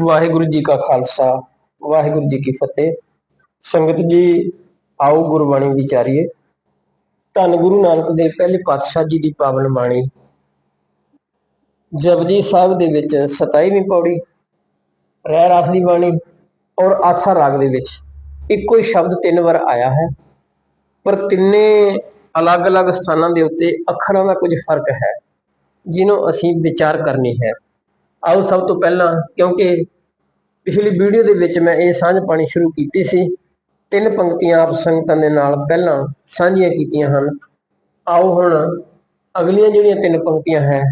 ਵਾਹਿਗੁਰੂ ਜੀ ਕਾ ਖਾਲਸਾ, ਵਾਹਿਗੁਰੂ ਜੀ ਕੀ ਫਤਿਹ। ਸੰਗਤ ਜੀ, ਆਓ ਗੁਰਬਾਣੀ ਵਿਚਾਰੀਏ। ਧੰਨ ਗੁਰੂ ਨਾਨਕ ਦੇਵ ਪਹਿਲੇ ਪਾਤਸ਼ਾਹ ਜੀ ਦੀ ਪਾਵਨ ਬਾਣੀ। ਜਪਜੀ ਸਾਹਿਬ ਦੇ ਵਿੱਚ 27ਵੀਂ ਪੌੜੀ, ਰਹਿ ਰਸ ਦੀ ਬਾਣੀ ਔਰ ਆਸਾ ਰਾਗ ਦੇ ਵਿੱਚ ਇੱਕੋ ਹੀ ਸ਼ਬਦ ਤਿੰਨ ਵਾਰ ਆਇਆ ਹੈ। ਪਰ ਤਿੰਨੇ ਅਲੱਗ-ਅਲੱਗ ਸਥਾਨਾਂ ਦੇ ਉੱਤੇ ਅੱਖਰਾਂ ਦਾ ਕੁਝ ਫ਼ਰਕ ਹੈ, ਜਿਹਨੂੰ ਅਸੀਂ ਵਿਚਾਰ ਕਰਨੀ ਹੈ। ਆਓ ਸਭ ਤੋਂ ਪਹਿਲਾਂ, ਕਿਉਂਕਿ ਪਿਛਲੀ ਵੀਡੀਓ ਦੇ ਵਿੱਚ ਮੈਂ ਇਹ ਸਾਂਝ ਪਾਣੀ ਸ਼ੁਰੂ ਕੀਤੀ ਸੀ, ਤਿੰਨ ਪੰਕਤੀਆਂ ਆਪ ਸੰਗਤਾਂ ਦੇ ਨਾਲ ਪਹਿਲਾਂ ਸਾਂਝੀਆਂ ਕੀਤੀਆਂ ਹਨ। ਆਓ ਹੁਣ ਅਗਲੀਆਂ ਜਿਹੜੀਆਂ ਤਿੰਨ ਪੰਕਤੀਆਂ ਹੈ,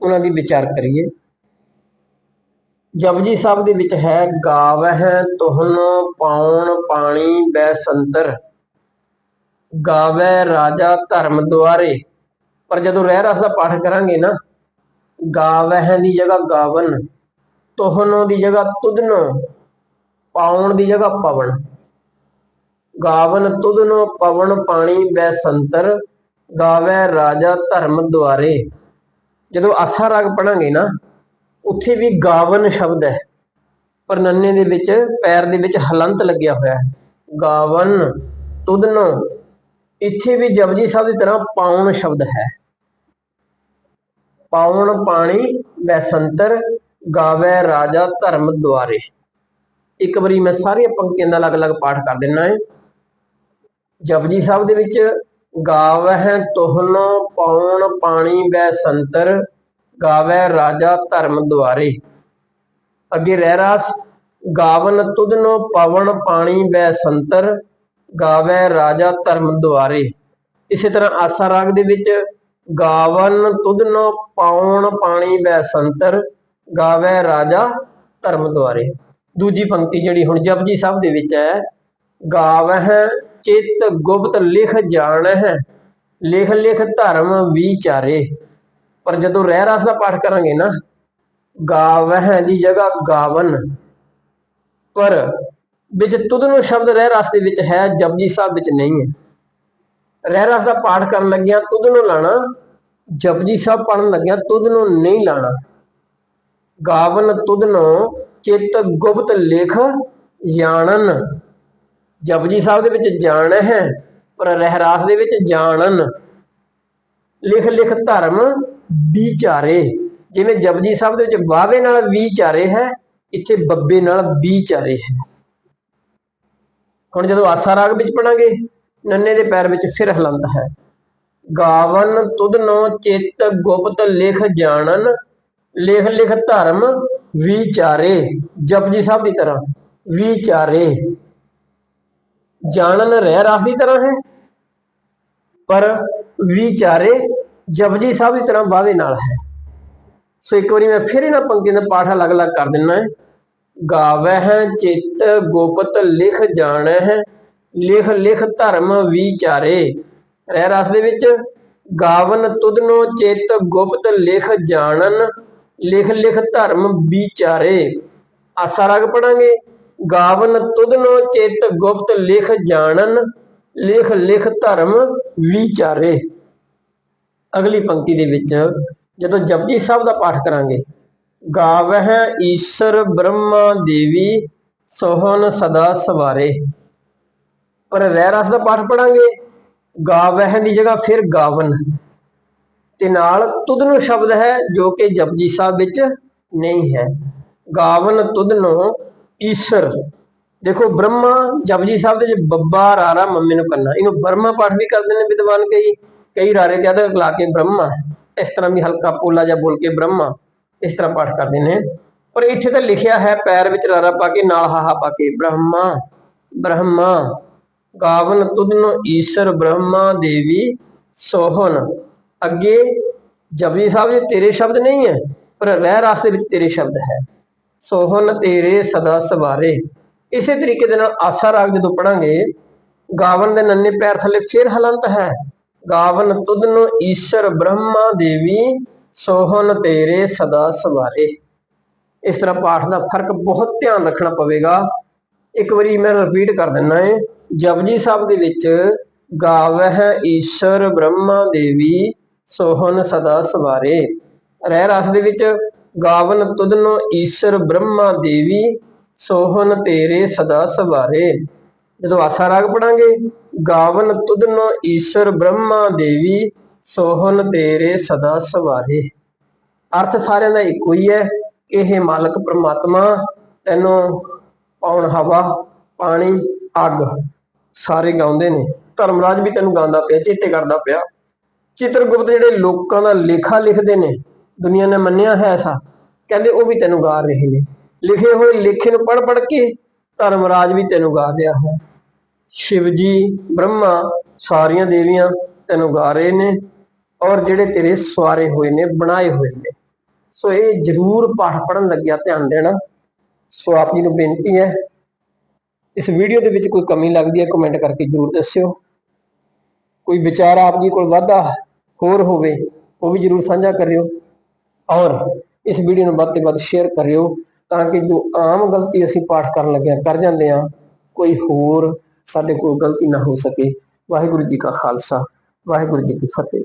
ਉਹਨਾਂ ਦੀ ਵਿਚਾਰ ਕਰੀਏ। ਜਪਜੀ ਸਾਹਿਬ ਦੇ ਵਿੱਚ ਹੈ, ਗਾਵਹਿ ਤੁਹਨ ਪਾਉਣ ਪਾਣੀ ਬੈ ਸੰਤਰ। ਗਾਵੇ ਰਾਜਾ ਧਰਮ ਦੁਆਰੇ। ਪਰ ਜਦੋਂ ਰਹਿ ਰਸ ਦਾ ਪਾਠ ਕਰਾਂਗੇ ਨਾ ਗਾਵਹਿ ਦੀ ਜਗ੍ਹਾ ਗਾਵਨ, ਤੋਹਨੋ ਦੀ ਜਗ੍ਹਾ ਤੁਧਨੋ, ਪਾਉਣ ਦੀ ਜਗ੍ਹਾ ਪਵਨ। ਗਾਵਨ ਤੁਧਨੋ, ਪਵਨ ਪਾਣੀ ਬੈ ਸੰਤਰ ਗਾਵੇ ਰਾਜਾ ਧਰਮ ਦੁਆਰੇ। ਜਦੋਂ ਆਸਾ ਰਾਗ ਪੜਾਂਗੇ ਨਾ, ਉੱਥੇ ਵੀ ਗਾਵਨ ਸ਼ਬਦ ਹੈ। ਪਰ ਨੰਨੇ ਦੇ ਵਿੱਚ, ਪੈਰ ਦੇ ਵਿੱਚ ਹਲੰਤ ਲੱਗਿਆ ਹੋਇਆ ਹੈ। ਗਾਵਨ, ਤੁਧਨੋ, ਇੱਥੇ ਵੀ ਜਪਜੀ ਸਾਹਿਬ ਦੀ ਤਰ੍ਹਾਂ ਪਾਉਣ ਸ਼ਬਦ ਹੈ। ਪਾਉਣ ਪਾਣੀ ਵੈਸੰਤਰ ਗਾਵੇ ਰਾਜਾ ਧਰਮ ਦੁਆਰੇ। ਇੱਕ ਵਾਰੀ ਮੈਂ ਸਾਰੀਆਂ ਪੰਕਤੀਆਂ ਦਾ ਅਲੱਗ-ਅਲੱਗ ਪਾਠ ਕਰ ਦਿੰਨਾ ਹੈ ਜਪਜੀ ਸਾਹਿਬ ਦੇ ਵਿੱਚ, ਗਾਵਹਿ ਤੋਹਨੋ ਪਾਉਣ ਪਾਣੀ ਬੈਸੰਤਰ ਗਾਵੇ ਰਾਜਾ ਧਰਮ ਦੁਆਰੇ। ਅੱਗੇ ਰਹਿ ਰਾਸ, ਗਾਵਨ ਤੁਧਨੋ ਪਵਨ ਪਾਣੀ ਬੈਸੰਤਰ ਗਾਵੇ ਰਾਜਾ ਧਰਮ ਦੁਆਰੇ। ਇਸੇ ਤਰ੍ਹਾਂ ਆਸਾ ਰਾਗ ਦੇ ਵਿੱਚ ਗਾਵਨ ਤੁਧਨੋ ਪਾਉਣ ਪਾਣੀ ਬੈ ਗਾਵੇ ਰਾਜਾ ਧਰਮ ਦੁਆਰੇ। ਦੂਜੀ ਪੰਕਤੀ ਜਿਹੜੀ ਹੁਣ ਜਪਜੀ ਸਾਹਿਬ ਦੇ ਵਿੱਚ ਹੈ, ਗਾਵਹਿ ਚਿਤ ਗੁਪਤ ਲਿਖ ਜਾਣਹਿ, ਲਿਖ ਲਿਖ ਧਰਮ ਵਿਚਾਰੇ। ਪਰ ਜਦੋਂ ਰਹਿ ਰਸ ਦਾ ਪਾਠ ਕਰਾਂਗੇ ਨਾ, ਗਾਵਹਿ ਦੀ ਜਗ੍ਹਾ ਗਾਵਨ। ਪਰ ਵਿੱਚ ਤੁਧਨੋ ਸ਼ਬਦ ਰਹਿ ਰਸ ਦੇ ਵਿੱਚ ਹੈ ਜਪਜੀ ਸਾਹਿਬ ਵਿੱਚ ਨਹੀਂ ਹੈ। ਰਹਿਰਾਸ ਦਾ ਪਾਠ ਕਰਨ ਲੱਗਿਆ, ਤੁਧ ਨੂੰ ਲਾਣਾ। ਜਪਜੀ ਸਾਹਿਬ ਪੜਨ ਲੱਗਿਆ, ਤੁਧ ਨੂੰ ਨਹੀਂ ਲਾਣਾ। ਗਾਵਨ ਤੁਧ ਨੂੰ ਚਿੱਤ ਗੁਪਤ ਲਿਖ ਜਾਣਨ। ਜਪਜੀ ਸਾਹਿਬ ਦੇ ਵਿੱਚ ਜਾਣ ਹੈ, ਪਰ ਰਹਿਰਾਸ ਦੇ ਵਿੱਚ ਜਾਣਨ। ਲਿਖ ਲਿਖ ਧਰਮ ਵਿਚਾਰੇ। ਜਿਵੇਂ ਜਪਜੀ ਸਾਹਿਬ ਦੇ ਵਿੱਚ ਵਾਵੇ ਨਾਲ ਵਿਚਾਰੇ ਹੈ, ਇੱਥੇ ਬੱਬੇ ਨਾਲ ਵਿਚਾਰੇ ਹੈ। ਹੁਣ ਜਦੋਂ ਆਸਾ ਰਾਗ ਵਿੱਚ ਪੜਾਂਗੇ ਨੰਨੇ ਦੇ ਪੈਰ ਵਿੱਚ ਫਿਰ ਹਲੰਤ ਹੈ। ਗਾਵਨ ਤੁਧਨੋ ਚਿੱਤ ਗੁਪਤ ਲਿਖ ਜਾਣਨ, ਲਿਖ ਲਿਖ ਧਰਮ ਵਿਚਾਰੇ ਜਪਜੀ ਸਾਹਿਬ ਦੀ ਤਰ੍ਹਾਂ, ਵਿਚਾਰੇ। ਜਾਣਨ ਰਹਿ ਰਾਸ ਦੀ ਤਰ੍ਹਾਂ ਹੈ, ਪਰ ਵਿਚਾਰੇ ਜਪਜੀ ਸਾਹਿਬ ਦੀ ਤਰ੍ਹਾਂ ਬਾਵੇ ਨਾਲ ਹੈ। ਸੋ ਇੱਕ ਵਾਰੀ ਮੈਂ ਫਿਰ ਇਹਨਾਂ ਪੰਕਤੀਆਂ ਦਾ ਪਾਠ ਅਲੱਗ-ਅਲੱਗ ਕਰ ਦਿੰਨਾ ਹੈ। ਗਾਵਹਿ ਚਿੱਤ ਗੁਪਤ ਲਿਖ ਜਾਣਹਿ ਲਿਖ ਲਿਖ ਧਰਮ ਵਿਚਾਰੇ। ਰਹਿ ਰਸ ਦੇ ਵਿੱਚ, ਗਾਵਨ ਤੁਧਨੋ ਚਿੱਤ ਗੁਪਤ ਲਿਖ ਜਾਣਨ, ਲਿਖ ਲਿਖ ਧਰਮ ਵਿਚਾਰੇ। ਆਸਾ ਰਾਗ ਪੜਾਂਗੇ। ਗਾਵਨ ਤੁਧਨੋ ਚਿੱਤ ਗੁਪਤ ਲਿਖ ਜਾਣਨ, ਲਿਖ ਲਿਖ ਧਰਮ ਵਿਚਾਰੇ। ਅਗਲੀ ਪੰਕਤੀ ਦੇ ਵਿੱਚ, ਜਦੋਂ ਜਪਜੀ ਸਾਹਿਬ ਦਾ ਪਾਠ ਕਰਾਂਗੇ। ਗਾਵਹਿ ਈਸ਼ਰ ਬ੍ਰਹਮਾ ਦੇਵੀ, ਸੋਹਨ ਸਦਾ ਸਵਾਰੇ। ਪਰ ਰਹਿ ਰਸ ਦਾ ਪਾਠ ਪੜਾਂਗੇ। ਗਾਵਹਿ ਦੀ ਜਗ੍ਹਾ ਫਿਰ ਗਾਵਨ। ਤੇ ਨਾਲ ਤੁਧਨੋ ਸ਼ਬਦ ਹੈ ਜੋ ਕਿ ਜਪਜੀ ਸਾਹਿਬ ਵਿੱਚ ਨਹੀਂ ਹੈ। ਗਾਵਨ ਤੁਧਨੋ ਈਸ਼ਰ। ਦੇਖੋ ਬ੍ਰਹਮਾ ਜਪਜੀ ਸਾਹਿਬ ਦੇ ਵਿੱਚ ਬੱਬਾ, ਰਾਰਾ, ਮੰਮੀ ਨੂੰ ਕੰਨਾ। ਇਹਨੂੰ ਬ੍ਰਹਮਾ ਪਾਠ ਵੀ ਕਰਦੇ ਨੇ ਵਿਦਵਾਨ ਕਈ। ਕਈ ਰਾਰੇ ਜ਼ਿਆਦਾ ਲਾ ਕੇ ਬ੍ਰਹਮਾ। ਇਸ ਤਰ੍ਹਾਂ ਵੀ ਹਲਕਾ ਪੋਲਾ ਜਾਂ ਬੋਲ ਕੇ ਬ੍ਰਹਮਾ ਇਸ ਤਰ੍ਹਾਂ ਪਾਠ ਕਰਦੇ ਨੇ। ਪਰ ਇੱਥੇ ਤਾਂ ਲਿਖਿਆ ਹੈ ਪੈਰ ਵਿੱਚ ਰਾਰਾ ਪਾ ਕੇ, ਨਾਲ ਹਾਹਾ ਪਾ ਕੇ, ਬ੍ਰਹਮਾ ਬ੍ਰਹਮਾ। ਗਾਵਨ ਤੁਧਨੋ ਈਸ਼ਰ ਬ੍ਰਹਮਾ ਦੇਵੀ ਸੋਹਨ ਅੱਗੇ ਜਪਜੀ ਸਾਹਿਬ ਜੀ, ਤੇਰੇ ਸ਼ਬਦ ਨਹੀਂ ਹੈ, ਪਰ ਰਹਿ ਰਾਸਤੇ ਵਿੱਚ ਤੇਰੇ ਸ਼ਬਦ ਹੈ। ਸੋਹਨ ਤੇਰੇ ਸਦਾ ਸਵਾਰੇ। ਇਸੇ ਤਰੀਕੇ ਦੇ ਨਾਲ ਆਸਾ ਰਾਗ ਜਦੋਂ ਪੜਾਂਗੇ ਗਾਵਨ ਦੇ ਨੰਨੇ ਪੈਰ ਥੱਲੇ ਫਿਰ ਹਲੰਤ ਹੈ। ਗਾਵਨ ਤੁਧਨ ਈਸ਼ਰ ਬ੍ਰਹਮਾ ਦੇਵੀ ਸੋਹਨ ਤੇਰੇ ਸਦਾ ਸਵਾਰੇ। ਇਸ ਤਰ੍ਹਾਂ ਪਾਠ ਦਾ ਫ਼ਰਕ ਬਹੁਤ ਧਿਆਨ ਰੱਖਣਾ ਪਵੇਗਾ। ਇੱਕ ਵਾਰੀ ਮੈਂ ਰਿਪੀਟ ਕਰ ਦਿੰਨਾ ਏ ਜਪਜੀ ਸਾਹਿਬ ਦੇ ਵਿੱਚ ਗਾਵਹਿ ਈਸ਼ਰ ਬ੍ਰਹਮਾ ਦੇਵੀ ਸੋਹਨ ਸਦਾ ਸਵਾਰੇ। ਰਹਿ ਰਸ ਦੇ ਵਿੱਚ ਗਾਵਨ ਤੁਧਨੋ ਈਸ਼ਰ ਬ੍ਰਹਮਾ ਦੇਵੀ ਸੋਹਨ ਤੇਰੇ ਸਦਾ ਸਵਾਰੇ। ਜਦੋਂ ਆਸਾ ਰਾਗ ਪੜਾਂਗੇ, ਗਾਵਨ ਤੁਧਨੋ ਈਸ਼ਰ ਬ੍ਰਹਮਾ ਦੇਵੀ ਸੋਹਨ ਤੇਰੇ ਸਦਾ ਸਵਾਰੇ। ਅਰਥ ਸਾਰਿਆਂ ਦਾ ਇੱਕੋ ਹੀ ਹੈ ਕਿ ਇਹ ਮਾਲਕ ਪ੍ਰਮਾਤਮਾ, ਤੈਨੂੰ ਪਾਉਣ ਹਵਾ, ਪਾਣੀ, ਅੱਗ ਸਾਰੇ ਗਾਉਂਦੇ ਨੇ। ਧਰਮਰਾਜ ਵੀ ਤੈਨੂੰ ਗਾਉਂਦਾ ਪਿਆ, ਚੇਤੇ ਕਰਦਾ ਪਿਆ। ਚਿੱਤਰਗੁਪਤ ਜਿਹੜੇ ਲੋਕਾਂ ਦਾ ਲੇਖਾ ਲਿਖਦੇ ਨੇ, ਦੁਨੀਆ ਨੇ ਮੰਨਿਆ ਹੈ ਐਸਾ, ਕਹਿੰਦੇ ਉਹ ਵੀ ਤੈਨੂੰ ਗਾ ਰਹੇ ਨੇ। ਲਿਖੇ ਹੋਏ ਲੇਖੇ ਨੂੰ ਪੜ ਪੜ ਕੇ ਧਰਮਰਾਜ ਵੀ ਤੈਨੂੰ ਗਾ ਰਿਹਾ ਹੈ। ਸ਼ਿਵ ਜੀ ਬ੍ਰਹਮਾ, ਸਾਰੀਆਂ ਦੇਵੀਆਂ ਤੈਨੂੰ ਗਾ ਰਹੇ ਨੇ ਔਰ ਜਿਹੜੇ ਤੇਰੇ ਸਵਾਰੇ ਹੋਏ ਨੇ, ਬਣਾਏ ਹੋਏ ਨੇ। ਸੋ ਇਹ ਜ਼ਰੂਰ ਪਾਠ ਪੜਨ ਲੱਗਿਆ, ਧਿਆਨ ਦੇਣਾ। ਸੋ ਆਪ ਜੀ ਨੂੰ ਬੇਨਤੀ ਹੈ ਇਸ ਵੀਡੀਓ ਦੇ ਵਿੱਚ ਕੋਈ ਕਮੀ ਲੱਗਦੀ ਹੈ ਕਮੈਂਟ ਕਰਕੇ ਜ਼ਰੂਰ ਦੱਸਿਓ। ਕੋਈ ਵਿਚਾਰ ਆਪ ਜੀ ਕੋਲ ਵਾਧਾ ਹੋਰ ਹੋਵੇ, ਉਹ ਵੀ ਜ਼ਰੂਰ ਸਾਂਝਾ ਕਰਿਓ ਔਰ ਇਸ ਵੀਡੀਓ ਨੂੰ ਵੱਧ ਤੋਂ ਵੱਧ ਸ਼ੇਅਰ ਕਰਿਓ ਤਾਂ ਕਿ ਜੋ ਆਮ ਗਲਤੀ ਅਸੀਂ ਪਾਠ ਕਰਨ ਲੱਗਿਆ ਕਰ ਜਾਂਦੇ ਆ ਕੋਈ ਹੋਰ ਸਾਡੇ ਕੋਲ ਗਲਤੀ ਨਾ ਹੋ ਸਕੇ। ਵਾਹਿਗੁਰੂ ਜੀ ਕਾ ਖਾਲਸਾ, ਵਾਹਿਗੁਰੂ ਜੀ ਕੀ ਫਤਿਹ।